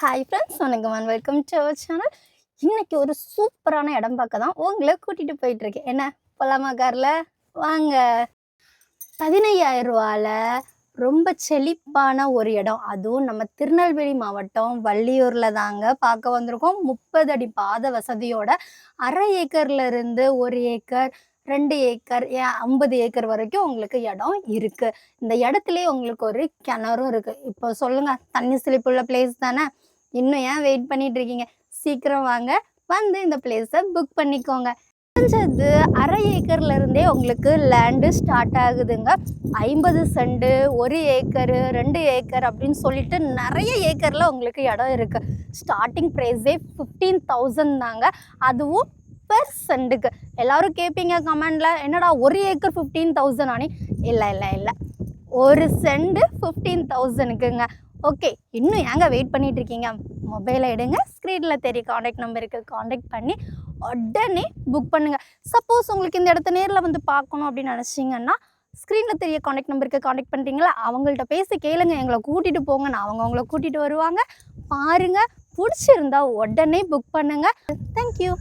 Hi friends வணக்கம் and welcome to our channel இன்றைக்கி ஒரு சூப்பரான இடம் பார்க்க தான் உங்களை கூட்டிகிட்டு போயிட்டுருக்கேன் என்ன? போலாமா காரில்? வாங்க. பதினையாயிரம் ரூபால ரொம்ப செழிப்பான ஒரு இடம். அதுவும் நம்ம திருநெல்வேலி மாவட்டம் வள்ளியூரில் தாங்க பார்க்க வந்திருக்கோம். முப்பது அடி பாத வசதியோட அரை ஏக்கர்ல இருந்து ஒரு ஏக்கர் ரெண்டு ஏக்கர் ஏன் ஐம்பது ஏக்கர் வரைக்கும் உங்களுக்கு இடம் இருக்குது இந்த இடத்துலயே உங்களுக்கு ஒரு கிணறும் இருக்குது இப்போ சொல்லுங்கள் தண்ணி செழிப்புள்ள பிளேஸ் தானே? இன்னும் ஏன் வெயிட் பண்ணிட்டு இருக்கீங்க சீக்கிரம் வாங்க. வந்து இந்த பிளேஸை புக் பண்ணிக்கோங்க. குறைஞ்சது அரை ஏக்கர்ல இருந்தே உங்களுக்கு லேண்டு ஸ்டார்ட் ஆகுதுங்க. ஐம்பது செண்டு ஒரு ஏக்கரு ரெண்டு ஏக்கர் அப்படின்னு சொல்லிட்டு நிறைய ஏக்கர்ல உங்களுக்கு இடம் இருக்கு. ஸ்டார்டிங் ப்ரைஸே ஃபிஃப்டீன் தௌசண்ட் தாங்க. அதுவும் பெர் செண்டுக்கு எல்லாரும் கேட்பீங்க கமெண்ட்ல என்னடா ஒரு ஏக்கர் ஃபிஃப்டீன் தௌசண்ட் ஆனி? இல்லை இல்லை இல்லை. ஒரு செண்டு ஃபிஃப்டீன் தௌசண்ட்க்குங்க ஓகே இன்னும் ஏங்க வெயிட் பண்ணிட்டு இருக்கீங்க மொபைலை எடுங்க ஸ்க்ரீனில் தெரிய காண்டாக்ட் நம்பருக்கு காண்டாக்ட் பண்ணி உடனே புக் பண்ணுங்க. சப்போஸ் உங்களுக்கு இந்த இடத்த நேரில் வந்து பார்க்கணும் அப்படின்னு நினச்சிங்கன்னா ஸ்க்ரீனில் தெரிய காண்டாக்ட் நம்பருக்கு காண்டாக்ட் பண்ணுறீங்களா அவங்கள்ட்ட பேசி கேளுங்க எங்களை கூட்டிகிட்டு போங்க நான் அவங்க அவங்கள கூட்டிகிட்டு வருவாங்க. பாருங்கள் பிடிச்சிருந்தா உடனே புக் பண்ணுங்கள் தேங்க்யூ